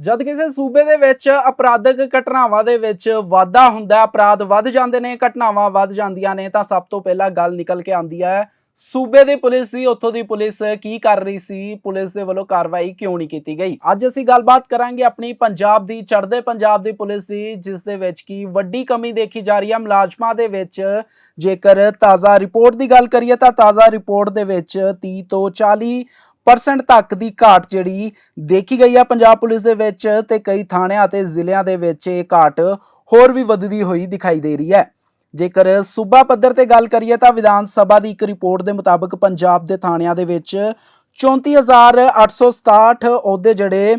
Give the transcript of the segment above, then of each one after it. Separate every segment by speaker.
Speaker 1: ਜਦ ਕਿਸੇ ਸੂਬੇ ਦੇ ਵਿੱਚ ਅਪਰਾਧਿਕ ਘਟਨਾਵਾਂ ਦੇ ਵਿੱਚ ਵਾਧਾ ਹੁੰਦਾ ਅਪਰਾਧ ਵੱਧ ਜਾਂਦੇ ਨੇ, ਘਟਨਾਵਾਂ ਵੱਧ ਜਾਂਦੀਆਂ ਨੇ, ਤਾਂ ਸਭ ਤੋਂ ਪਹਿਲਾਂ ਗੱਲ ਨਿਕਲ ਕੇ ਆਉਂਦੀ ਹੈ, ਸੂਬੇ ਦੀ ਪੁਲਿਸ ਸੀ, ਉੱਥੋਂ ਦੀ ਪੁਲਿਸ ਕੀ ਕਰ ਰਹੀ ਸੀ, ਪੁਲਿਸ ਦੇ ਵੱਲੋਂ ਕਾਰਵਾਈ ਕਿਉਂ ਨਹੀਂ ਕੀਤੀ ਗਈ? ਅੱਜ ਅਸੀਂ ਗੱਲਬਾਤ ਕਰਾਂਗੇ ਆਪਣੀ ਪੰਜਾਬ ਦੀ, ਚੜ੍ਹਦੇ ਪੰਜਾਬ ਦੀ ਪੁਲਿਸ ਦੀ, ਜਿਸ ਦੇ ਵਿੱਚ ਕੀ ਵੱਡੀ ਕਮੀ ਦੇਖੀ ਜਾ ਰਹੀ ਹੈ, ਮੁਲਾਜ਼ਮਾਂ ਦੇ ਵਿੱਚ ਜੇਕਰ ਤਾਜ਼ਾ ਰਿਪੋਰਟ ਦੀ ਗੱਲ ਕਰੀਏ ਤਾਂ ਤਾਜ਼ਾ ਰਿਪੋਰਟ ਦੇ ਵਿੱਚ 30 ਤੋਂ 40 ਪਰਸੈਂਟ ਤੱਕ ਦੀ ਘਾਟ ਜਿਹੜੀ ਦੇਖੀ ਗਈ ਆ ਪੰਜਾਬ ਪੁਲਿਸ ਦੇ ਵਿੱਚ ਤੇ ਕਈ ਥਾਣਿਆਂ ਅਤੇ ਜ਼ਿਲ੍ਹਿਆਂ ਦੇ ਵਿੱਚ ਇਹ ਘਾਟ ਹੋਰ ਵੀ ਵੱਧਦੀ ਹੋਈ ਦਿਖਾਈ ਦੇ ਰਹੀ ਹੈ। ਜੇਕਰ ਸੂਬਾ ਪੱਧਰ ਤੇ ਗੱਲ ਕਰੀਏ ਤਾਂ ਵਿਧਾਨ ਸਭਾ ਦੀ ਇੱਕ ਰਿਪੋਰਟ ਦੇ ਮੁਤਾਬਕ ਪੰਜਾਬ ਦੇ ਥਾਣਿਆਂ ਦੇ ਵਿੱਚ 34867 ਅਹੁਦੇ ਜਿਹੜੇ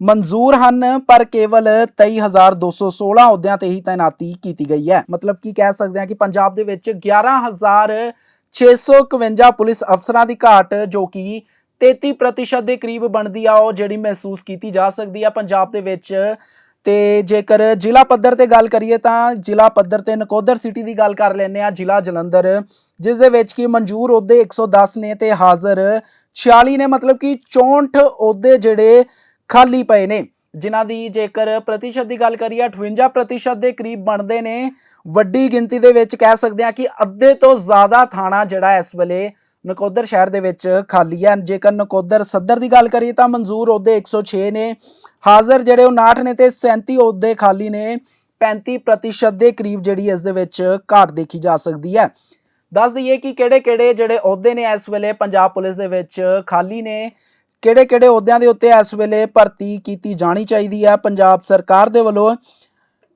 Speaker 1: ਮਨਜ਼ੂਰ ਹਨ, ਪਰ ਕੇਵਲ 23216 ਅਹੁਦਿਆਂ ਤੇ ਹੀ ਤਾਇਨਾਤੀ ਕੀਤੀ ਗਈ ਹੈ। ਮਤਲਬ ਕਿ ਕਹਿ ਸਕਦੇ ਹਾਂ ਕਿ ਪੰਜਾਬ ਦੇ ਵਿੱਚ 11651 ਪੁਲਿਸ ਅਫਸਰਾਂ ਦੀ ਘਾਟ ਜੋ ਕਿ 33% ਦੇ ਕਰੀਬ ਬਣਦੀ ਆ ਉਹ ਜਿਹੜੀ ਮਹਿਸੂਸ ਕੀਤੀ ਜਾ ਸਕਦੀ ਆ ਪੰਜਾਬ ਦੇ ਵਿੱਚ। ਤੇ ਜੇਕਰ ਜ਼ਿਲ੍ਹਾ ਪੱਧਰ ਤੇ ਗੱਲ ਕਰੀਏ ਤਾਂ ਜ਼ਿਲ੍ਹਾ ਪੱਧਰ ਤੇ ਨਕੋਦਰ ਸਿਟੀ ਦੀ ਗੱਲ ਕਰ ਲੈਂਦੇ ਆ ਜ਼ਿਲ੍ਹਾ ਜਲੰਧਰ, ਜਿਸ ਦੇ ਵਿੱਚ ਕੀ ਮਨਜ਼ੂਰ ਅਹੁਦੇ 110 ਨੇ ਤੇ ਹਾਜ਼ਰ 46 ਨੇ, ਮਤਲਬ ਕਿ 64 ਅਹੁਦੇ ਜਿਹੜੇ ਖਾਲੀ ਪਏ ਨੇ। ਜਿਨ੍ਹਾਂ ਦੀ ਜੇਕਰ ਪ੍ਰਤੀਸ਼ਤ ਦੀ ਗੱਲ ਕਰੀਏ 58% ਦੇ ਕਰੀਬ ਬਣਦੇ ਨੇ। ਵੱਡੀ ਗਿਣਤੀ ਦੇ ਵਿੱਚ ਕਹਿ ਸਕਦੇ ਆ ਕਿ ਅੱਧੇ ਤੋਂ ਜ਼ਿਆਦਾ ਥਾਣਾ ਜਿਹੜਾ ਇਸ ਵੇਲੇ ਨਕੋਦਰ ਸ਼ਹਿਰ ਦੇ ਵਿੱਚ ਖਾਲੀ ਹੈ। ਜੇਕਰ ਨਕੋਦਰ ਸੱਦਰ ਦੀ ਗੱਲ ਕਰੀਏ ਤਾਂ ਮਨਜ਼ੂਰ ਅਹੁਦੇ 106 ਨੇ। ਹਾਜ਼ਰ ਜਿਹੜੇ ਉਹ 59 ਨੇ ਤੇ 37 ਅਹੁਦੇ ਖਾਲੀ ਨੇ। 35% ਦੇ ਕਰੀਬ ਜਿਹੜੀ ਇਸ ਦੇ ਵਿੱਚ ਘਾਟ ਦੇਖੀ ਜਾ ਸਕਦੀ ਹੈ। ਦੱਸ ਦਈਏ ਕਿ ਕਿਹੜੇ-ਕਿਹੜੇ ਜਿਹੜੇ ਅਹੁਦੇ ਨੇ ਇਸ ਵੇਲੇ ਪੰਜਾਬ ਪੁਲਿਸ ਦੇ ਵਿੱਚ ਖਾਲੀ ਨੇ। ਕਿਹੜੇ-ਕਿਹੜੇ ਅਹੁਦਿਆਂ ਦੇ ਉੱਤੇ ਇਸ ਵੇਲੇ ਭਰਤੀ ਕੀਤੀ ਜਾਣੀ ਚਾਹੀਦੀ ਹੈ। ਪੰਜਾਬ ਸਰਕਾਰ ਦੇ ਵੱਲੋਂ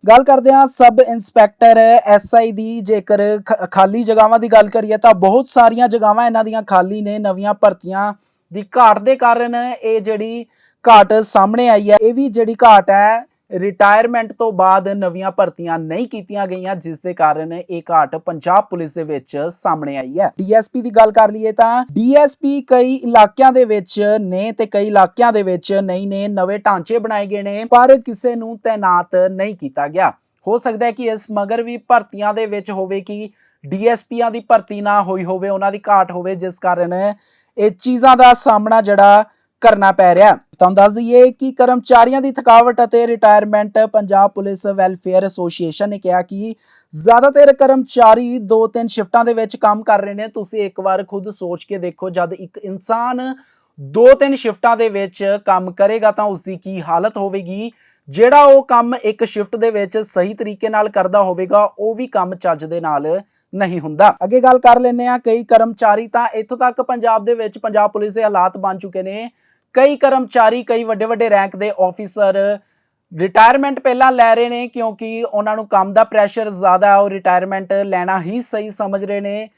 Speaker 1: ਗੱਲ ਕਰਦੇ ਹਾਂ ਸਬ ਇੰਸਪੈਕਟਰ ਐਸਆਈ ਦੀ, ਜੇਕਰ ਖ- ਖਾਲੀ ਜਗ੍ਹਾਵਾਂ ਦੀ ਗੱਲ ਕਰੀਏ ਤਾਂ ਬਹੁਤ ਸਾਰੀਆਂ ਜਗ੍ਹਾਵਾਂ ਇਹਨਾਂ ਦੀਆਂ ਖਾਲੀ ਨੇ, ਨਵੀਆਂ ਭਰਤੀਆਂ ਦੀ ਘਾਟ ਦੇ ਕਾਰਨ ਇਹ ਜਿਹੜੀ ਘਾਟ ਸਾਹਮਣੇ ਆਈ ਹੈ, ਇਹ ਵੀ ਜਿਹੜੀ ਘਾਟ ਹੈ ਰਿਟਾਇਰਮੈਂਟ ਤੋਂ ਬਾਅਦ ਨਵੀਆਂ ਭਰਤੀਆਂ ਨਹੀਂ ਕੀਤੀਆਂ ਗਈਆਂ, ਜਿਸ ਦੇ ਕਾਰਨ ਇਹ ਘਾਟ ਪੰਜਾਬ ਪੁਲਿਸ ਦੇ ਵਿੱਚ ਸਾਹਮਣੇ ਆਈ ਹੈ। ਡੀਐਸਪੀ ਦੀ ਗੱਲ ਕਰ ਲਈਏ ਤਾਂ ਡੀਐਸਪੀ ਕਈ ਇਲਾਕਿਆਂ ਦੇ ਵਿੱਚ ਨੇ ਤੇ ਕਈ ਇਲਾਕਿਆਂ ਦੇ ਵਿੱਚ ਨਹੀਂ ਨੇ, ਨਵੇਂ ਢਾਂਚੇ ਬਣਾਏ ਗਏ ਨੇ, ਪਰ ਕਿਸੇ ਨੂੰ ਤਾਇਨਾਤ ਨਹੀਂ ਕੀਤਾ ਗਿਆ। ਹੋ ਸਕਦਾ ਹੈ ਕਿ ਇਸ ਮਗਰ ਵੀ ਭਰਤੀਆਂ ਦੇ ਵਿੱਚ ਹੋਵੇ ਕਿ ਡੀਐਸਪੀਆਂ ਦੀ ਭਰਤੀ ਨਾ ਹੋਈ ਹੋਵੇ, ਉਹਨਾਂ ਦੀ ਘਾਟ ਹੋਵੇ, ਜਿਸ ਕਾਰਨ ਇਹ ਚੀਜ਼ਾਂ ਦਾ ਸਾਹਮਣਾ ਜਿਹੜਾ ਕਰਨਾ ਪੈ ਰਿਹਾ। ਤੁਹਾਨੂੰ ਦੱਸ ਦਈਏ ਕਿ ਕਰਮਚਾਰੀਆਂ ਦੀ ਥਕਾਵਟ ਅਤੇ retirement Punjab police welfare association ਨੇ ਕਿਹਾ ਕਿ ਜ਼ਿਆਦਾਤਰ ਕਰਮਚਾਰੀ ਦੋ ਤਿੰਨ ਸ਼ਿਫਟਾਂ ਦੇ ਵਿੱਚ ਕੰਮ ਕਰ ਰਹੇ ਨੇ। ਤੁਸੀਂ ਇੱਕ ਵਾਰ ਖੁਦ ਸੋਚ ਕੇ ਦੇਖੋ, ਜਦ ਇੱਕ ਇਨਸਾਨ ਦੋ ਤਿੰਨ ਸ਼ਿਫਟਾਂ ਦੇ ਵਿੱਚ ਕੰਮ ਕਰੇਗਾ ਤਾਂ ਉਸ ਦੀ ਕੀ ਹਾਲਤ ਹੋਵੇਗੀ? ਜਿਹੜਾ ਉਹ ਕੰਮ ਇੱਕ ਸ਼ਿਫਟ ਦੇ ਵਿੱਚ ਸਹੀ ਤਰੀਕੇ ਨਾਲ ਕਰਦਾ ਹੋਵੇਗਾ, ਉਹ ਵੀ ਕੰਮ ਚੱਜ ਦੇ ਨਾਲ ਨਹੀਂ ਹੁੰਦਾ। ਅੱਗੇ ਗੱਲ ਕਰ ਲੈਂਦੇ ਆ ਕਈ ਕਰਮਚਾਰੀ ਤਾਂ ਇੱਥੋਂ ਤੱਕ ਪੰਜਾਬ ਦੇ ਵਿੱਚ ਪੰਜਾਬ ਪੁਲਿਸ ਦੇ ਹਾਲਾਤ ਬਣ ਚੁੱਕੇ ਨੇ। ਕਈ ਕਰਮਚਾਰੀ, ਕਈ ਵੱਡੇ ਵੱਡੇ ਰੈਂਕ ਦੇ ਆਫੀਸਰ ਰਿਟਾਇਰਮੈਂਟ ਪਹਿਲਾਂ ਲੈ ਰਹੇ ਨੇ ਕਿਉਂਕਿ ਉਹਨਾਂ ਨੂੰ ਕੰਮ ਦਾ ਪ੍ਰੈਸ਼ਰ ਜ਼ਿਆਦਾ ਹੈ, ਉਹ ਰਿਟਾਇਰਮੈਂਟ ਲੈਣਾ ਹੀ ਸਹੀ ਸਮਝ ਰਹੇ ਨੇ।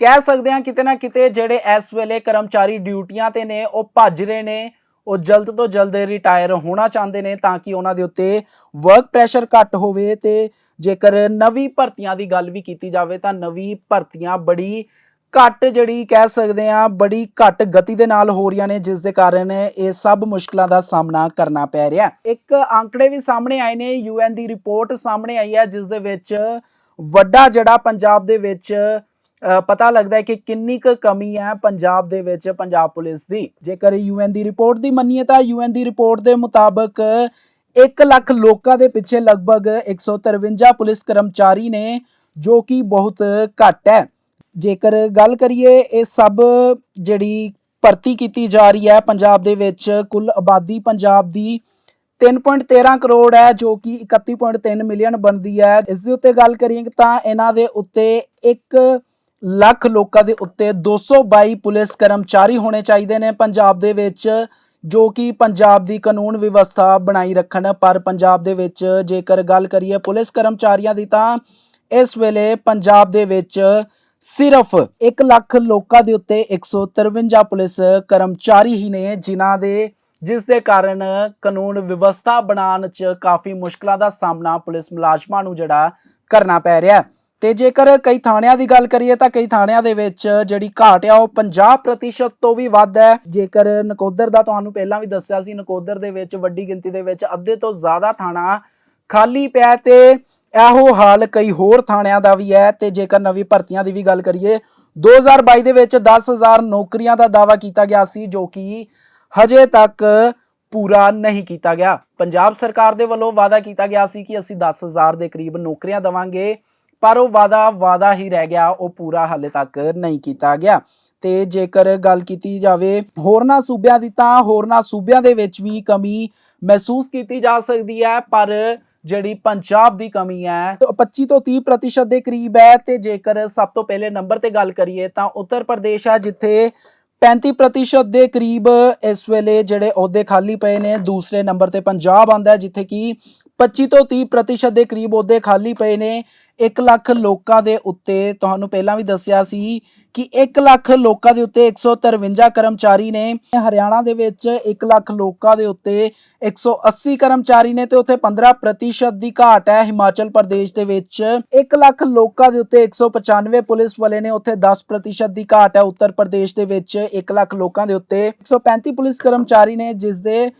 Speaker 1: ਕਹਿ ਸਕਦੇ ਹਾਂ ਕਿਤੇ ਨਾ ਕਿਤੇ ਜਿਹੜੇ ਇਸ ਵੇਲੇ ਕਰਮਚਾਰੀ ਡਿਊਟੀਆਂ ਤੇ ਨੇ, ਉਹ ਭੱਜ ਰਹੇ ਨੇ। ਉਹ ਜਲਦ ਤੋਂ ਜਲਦ ਰਿਟਾਇਰ ਹੋਣਾ ਚਾਹੁੰਦੇ ਨੇ ਤਾਂ ਕਿ ਉਹਨਾਂ ਦੇ ਉੱਤੇ ਵਰਕ ਪ੍ਰੈਸ਼ਰ ਘੱਟ ਹੋਵੇ ਤੇ ਜੇਕਰ ਨਵੀਂ ਭਰਤੀਆਂ ਦੀ ਗੱਲ ਵੀ ਕੀਤੀ ਜਾਵੇ ਤਾਂ ਨਵੀਂ ਭਰਤੀਆਂ ਬੜੀ ਘੱਟ ਜਿਹੜੀ ਕਹਿ ਸਕਦੇ ਆ ਬੜੀ ਘੱਟ ਗਤੀ ਦੇ ਨਾਲ ਹੋ ਰਹੀਆਂ ਨੇ, ਜਿਸ ਦੇ ਕਾਰਨ ਇਹ ਸਭ ਮੁਸ਼ਕਲਾਂ ਦਾ ਸਾਹਮਣਾ ਕਰਨਾ ਪੈ ਰਿਹਾ। ਇੱਕ ਅੰਕੜੇ ਵੀ ਸਾਹਮਣੇ ਆਏ ਨੇ ਯੂਐਨ ਦੀ ਰਿਪੋਰਟ ਸਾਹਮਣੇ ਆਈ ਹੈ, ਜਿਸ ਦੇ ਵਿੱਚ ਵੱਡਾ ਜਿਹੜਾ ਪੰਜਾਬ ਦੇ ਵਿੱਚ ਪਤਾ ਲੱਗਦਾ ਹੈ ਕਿ ਕਿੰਨੀ ਕੁ ਕਮੀ ਹੈ ਪੰਜਾਬ ਦੇ ਵਿੱਚ, ਪੰਜਾਬ ਪੁਲਿਸ ਦੀ। ਜੇਕਰ ਯੂਐਨ ਦੀ ਰਿਪੋਰਟ ਦੀ ਮੰਨੀਏ ਤਾਂ ਯੂਐਨ ਦੀ ਰਿਪੋਰਟ ਦੇ ਮੁਤਾਬਕ 1 ਲੱਖ ਲੋਕਾਂ ਦੇ ਪਿੱਛੇ ਲਗਭਗ 153 ਪੁਲਿਸ ਕਰਮਚਾਰੀ ਨੇ, ਜੋ ਕਿ ਬਹੁਤ ਘੱਟ ਹੈ। ਜੇਕਰ ਗੱਲ ਕਰੀਏ, ਇਹ ਸਭ ਜਿਹੜੀ ਭਰਤੀ ਕੀਤੀ ਜਾ ਰਹੀ ਹੈ ਪੰਜਾਬ ਦੇ ਵਿੱਚ, ਕੁੱਲ ਆਬਾਦੀ ਪੰਜਾਬ ਦੀ 3.13 ਕਰੋੜ ਹੈ, ਜੋ ਕਿ 31.3 ਮਿਲੀਅਨ ਬਣਦੀ ਹੈ। ਇਸ ਦੇ ਉੱਤੇ ਗੱਲ ਕਰੀਏ ਤਾਂ ਇਹਨਾਂ ਦੇ ਉੱਤੇ 1 ਲੱਖ ਲੋਕਾਂ ਦੇ ਉੱਤੇ 222 ਪੁਲਿਸ ਕਰਮਚਾਰੀ ਹੋਣੇ ਚਾਹੀਦੇ ਨੇ ਪੰਜਾਬ ਦੇ ਵਿੱਚ। ਜੋ ਕਿ ਪੰਜਾਬ ਦੀ ਕਾਨੂੰਨ ਵਿਵਸਥਾ ਬਣਾਈ ਰੱਖਣ, ਪਰ ਪੰਜਾਬ ਦੇ ਵਿੱਚ ਜੇਕਰ ਗੱਲ ਕਰੀਏ ਪੁਲਿਸ ਕਰਮਚਾਰੀਆਂ ਦੀ ਤਾਂ ਇਸ ਵੇਲੇ ਪੰਜਾਬ ਦੇ ਵਿੱਚ ਸਿਰਫ 1 ਲੱਖ ਲੋਕਾਂ ਦੇ ਉੱਤੇ 153 ਪੁਲਿਸ ਕਰਮਚਾਰੀ ਹੀ ਨੇ, ਜਿਨ੍ਹਾਂ ਦੇ ਜਿਸ ਦੇ ਕਾਰਨ ਕਾਨੂੰਨ ਵਿਵਸਥਾ ਬਣਾਉਣ 'ਚ ਕਾਫੀ ਮੁਸ਼ਕਲਾਂ ਦਾ ਸਾਹਮਣਾ ਪੁਲਿਸ ਮੁਲਾਜ਼ਮਾਂ ਨੂੰ ਜਿਹੜਾ ਕਰਨਾ ਪੈ ਰਿਹਾ ਹੈ। ਤੇ ਜੇਕਰ ਕਈ ਥਾਣਿਆਂ ਦੀ ਗੱਲ ਕਰੀਏ ਤਾਂ ਕਈ ਥਾਣਿਆਂ ਦੇ ਵਿੱਚ ਜਿਹੜੀ ਘਾਟ ਆ, ਉਹ 50% ਤੋਂ ਵੀ ਵੱਧ ਹੈ। ਜੇਕਰ ਨਕੋਦਰ ਦਾ ਤੁਹਾਨੂੰ ਪਹਿਲਾਂ ਵੀ ਦੱਸਿਆ ਸੀ, ਨਕੋਦਰ ਦੇ ਵਿੱਚ ਵੱਡੀ ਗਿਣਤੀ ਦੇ ਵਿੱਚ ਅੱਧੇ ਤੋਂ ਜ਼ਿਆਦਾ ਥਾਣਾ ਖਾਲੀ ਪਿਆ ਹੈ ਤੇ ਇਹੋ ਹਾਲ ਕਈ ਹੋਰ ਥਾਣਿਆਂ ਦਾ ਵੀ ਹੈ। ਤੇ ਜੇਕਰ ਨਵੀਂ ਭਰਤੀਆਂ ਦੀ ਵੀ ਗੱਲ ਕਰੀਏ 2022 ਦੇ ਵਿੱਚ 10000 ਨੌਕਰੀਆਂ ਦਾ ਦਾਅਵਾ ਕੀਤਾ ਗਿਆ ਸੀ, ਜੋ ਕਿ ਹਜੇ ਤੱਕ ਪੂਰਾ ਨਹੀਂ ਕੀਤਾ ਗਿਆ। ਪੰਜਾਬ ਸਰਕਾਰ ਦੇ ਵੱਲੋਂ ਵਾਅਦਾ ਕੀਤਾ ਗਿਆ ਸੀ ਕਿ ਅਸੀਂ 10000 ਦੇ ਕਰੀਬ ਨੌਕਰੀਆਂ ਦੇਵਾਂਗੇ। ਪਰ ਉਹ ਵਾਅਦਾ ਵਾਅਦਾ ਹੀ ਰਹਿ ਗਿਆ, ਉਹ ਪੂਰਾ ਹਾਲੇ ਤੱਕ ਨਹੀਂ ਕੀਤਾ ਗਿਆ। ਤੇ ਜੇਕਰ ਗੱਲ ਕੀਤੀ ਜਾਵੇ ਹੋਰਨਾਂ ਸੂਬਿਆਂ ਦੀ ਤਾਂ ਹੋਰਨਾਂ ਸੂਬਿਆਂ ਦੇ ਵਿੱਚ ਵੀ ਕਮੀ ਮਹਿਸੂਸ ਕੀਤੀ ਜਾ ਸਕਦੀ ਹੈ, ਪਰ ਜਿਹੜੀ ਪੰਜਾਬ ਦੀ ਕਮੀ ਹੈ ਉਹ 25 ਤੋਂ 30 ਪ੍ਰਤੀਸ਼ਤ ਦੇ ਕਰੀਬ ਹੈ। ਤੇ ਜੇਕਰ ਸਭ ਤੋਂ ਪਹਿਲੇ ਨੰਬਰ ਤੇ ਗੱਲ ਕਰੀਏ, ਤਾਂ ਉੱਤਰ ਪ੍ਰਦੇਸ਼ ਹੈ, ਜਿੱਥੇ 35 ਪ੍ਰਤੀਸ਼ਤ ਦੇ ਕਰੀਬ ਇਸ ਵੇਲੇ ਜਿਹੜੇ ਅਹੁਦੇ ਖਾਲੀ ਪਏ ਨੇ, ਦੂਸਰੇ ਨੰਬਰ ਤੇ ਪੰਜਾਬ ਆਂਦਾ ਹੈ, ਜਿੱਥੇ ਕਿ 25 ਤੋਂ 30 ਪ੍ਰਤੀਸ਼ਤ ਦੇ ਕਰੀਬ ਅਹੁਦੇ ਖਾਲੀ ਪਏ ਨੇ। 1 ਲੱਖ ਲੋਕਾਂ ਦੇ ਉੱਤੇ ਤੁਹਾਨੂੰ ਪਹਿਲਾਂ ਵੀ ਦੱਸਿਆ ਸੀ ਕਿ 1 ਲੱਖ ਲੋਕਾਂ ਦੇ ਉੱਤੇ 153 ਕਰਮਚਾਰੀ ਨੇ। ਹਰਿਆਣਾ ਦੇ ਵਿੱਚ 1 ਲੱਖ ਲੋਕਾਂ ਦੇ ਉੱਤੇ 180 ਕਰਮਚਾਰੀ ਨੇ ਤੇ ਉੱਥੇ 15 ਪ੍ਰਤੀਸ਼ਤ ਦੀ ਘਾਟ ਹੈ ਹਿਮਾਚਲ ਪ੍ਰਦੇਸ਼ ਦੇ ਵਿੱਚ। 1 ਲੱਖ ਲੋਕਾਂ ਦੇ ਉੱਤੇ 195 ਪੁਲਿਸ ਵਾਲੇ ਨੇ ਉੱਥੇ 10 ਪ੍ਰਤੀਸ਼ਤ ਦੀ ਘਾਟ ਹੈ ਉੱਤਰ ਪ੍ਰਦੇਸ਼ ਦੇ ਵਿੱਚ। 1 ਲੱਖ ਲੋਕਾਂ ਦੇ ਉੱਤੇ 135 ਪੁਲਿਸ ਕਰਮਚਾਰੀ ਨੇ, ਜਿਸ ਦੇ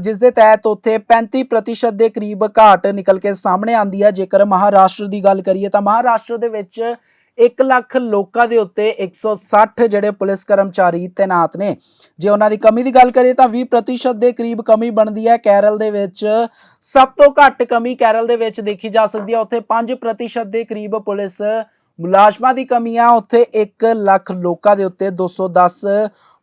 Speaker 1: ਜਿਸ ਦੇ ਤਹਿਤ ਉੱਥੇ 35% ਪ੍ਰਤੀਸ਼ਤ ਦੇ ਕਰੀਬ ਘਾਟ ਨਿਕਲ ਕੇ ਸਾਹਮਣੇ ਆਂਦੀ ਹੈ। ਜੇਕਰ ਮਹਾਰਾਸ਼ਟਰ ਦੀ ਗੱਲ ਕਰੀਏ ਤਾਂ ਮਹਾਰਾਸ਼ਟਰ ਦੇ ਵਿੱਚ 1 ਲੱਖ ਲੋਕਾਂ ਦੇ ਉੱਤੇ 160 ਜਿਹੜੇ ਪੁਲਿਸ ਕਰਮਚਾਰੀ ਤੈਨਾਤ ਨੇ। ਜੇ ਉਹਨਾਂ ਦੀ ਕਮੀ ਦੀ ਗੱਲ ਕਰੀਏ ਤਾਂ 20% ਪ੍ਰਤੀਸ਼ਤ ਦੇ ਕਰੀਬ ਕਮੀ ਬਣਦੀ ਹੈ। ਕੇਰਲ ਦੇ ਵਿੱਚ ਸਭ ਤੋਂ ਘੱਟ ਕਮੀ ਕੇਰਲ ਦੇ ਵਿੱਚ ਦੇਖੀ ਜਾ ਸਕਦੀ ਹੈ। ਉੱਥੇ 5% ਪ੍ਰਤੀਸ਼ਤ ਦੇ ਕਰੀਬ ਪੁਲਿਸ ਮੁਲਾਜ਼ਮਾਂ ਦੀ ਕਮੀ ਆ। ਉੱਥੇ 1 ਲੱਖ ਲੋਕਾਂ ਦੇ ਉੱਤੇ 210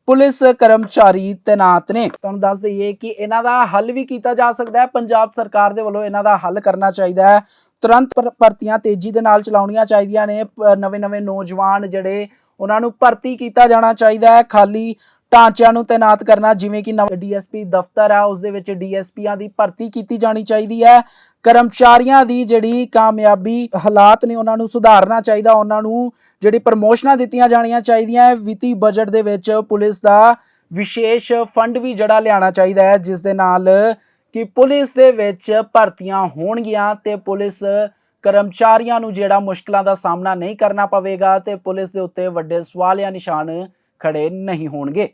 Speaker 1: ਪੁਲਿਸ ਕਰਮਚਾਰੀ ਤੈਨਾਤ ਨੇ। ਤੁਹਾਨੂੰ ਦੱਸ ਦਈਏ ਕਿ ਇਹਨਾਂ ਦਾ ਹੱਲ ਵੀ ਕੀਤਾ ਜਾ ਸਕਦਾ ਹੈ। ਪੰਜਾਬ ਸਰਕਾਰ ਦੇ ਵੱਲੋਂ ਇਹਨਾਂ ਦਾ ਹੱਲ ਕਰਨਾ ਚਾਹੀਦਾ ਹੈ। ਤੁਰੰਤ ਭਰਤੀਆਂ ਤੇਜ਼ੀ ਦੇ ਨਾਲ ਚਲਾਉਣੀਆਂ ਚਾਹੀਦੀਆਂ ਨੇ। ਨਵੇਂ ਨਵੇਂ ਨੌਜਵਾਨ ਜਿਹੜੇ, ਉਹਨਾਂ ਨੂੰ ਭਰਤੀ ਕੀਤਾ ਜਾਣਾ ਚਾਹੀਦਾ ਹੈ। ਖਾਲੀ ਢਾਂਚਿਆਂ ਨੂੰ ਤੈਨਾਤ ਕਰਨਾ, ਜਿਵੇਂ ਕਿ ਨਵਾਂ ਡੀਐਸਪੀ ਦਫ਼ਤਰ ਆ, ਉਸ ਦੇ ਵਿੱਚ ਡੀਐਸਪੀਆਂ ਦੀ ਭਰਤੀ ਕੀਤੀ ਜਾਣੀ ਚਾਹੀਦੀ ਹੈ। ਕਰਮਚਾਰੀਆਂ ਦੀ ਜਿਹੜੀ ਕਾਮਯਾਬੀ ਹਾਲਾਤ ਨੇ, ਉਹਨਾਂ ਨੂੰ ਸੁਧਾਰਨਾ ਚਾਹੀਦਾ, ਉਹਨਾਂ ਨੂੰ ਜਿਹੜੀ ਪ੍ਰਮੋਸ਼ਨਾਂ ਦਿੱਤੀਆਂ ਜਾਣੀਆਂ ਚਾਹੀਦੀਆਂ ਹੈ। ਵਿੱਤੀ ਬਜਟ ਦੇ ਵਿੱਚ ਪੁਲਿਸ ਦਾ ਵਿਸ਼ੇਸ਼ ਫੰਡ ਵੀ ਜਿਹੜਾ ਲਿਆਉਣਾ ਚਾਹੀਦਾ ਹੈ, ਜਿਸ ਦੇ ਨਾਲ ਕਿ ਪੁਲਿਸ ਦੇ ਵਿੱਚ ਭਰਤੀਆਂ ਹੋਣਗੀਆਂ ਤੇ ਪੁਲਿਸ ਕਰਮਚਾਰੀਆਂ ਨੂੰ ਜਿਹੜਾ ਮੁਸ਼ਕਲਾਂ ਦਾ ਸਾਹਮਣਾ ਨਹੀਂ ਕਰਨਾ ਪਵੇਗਾ ਤੇ ਪੁਲਿਸ ਦੇ ਉੱਤੇ ਵੱਡੇ ਸਵਾਲ ਜਾਂ ਨਿਸ਼ਾਨ ਖੜੇ ਨਹੀਂ ਹੋਣਗੇ।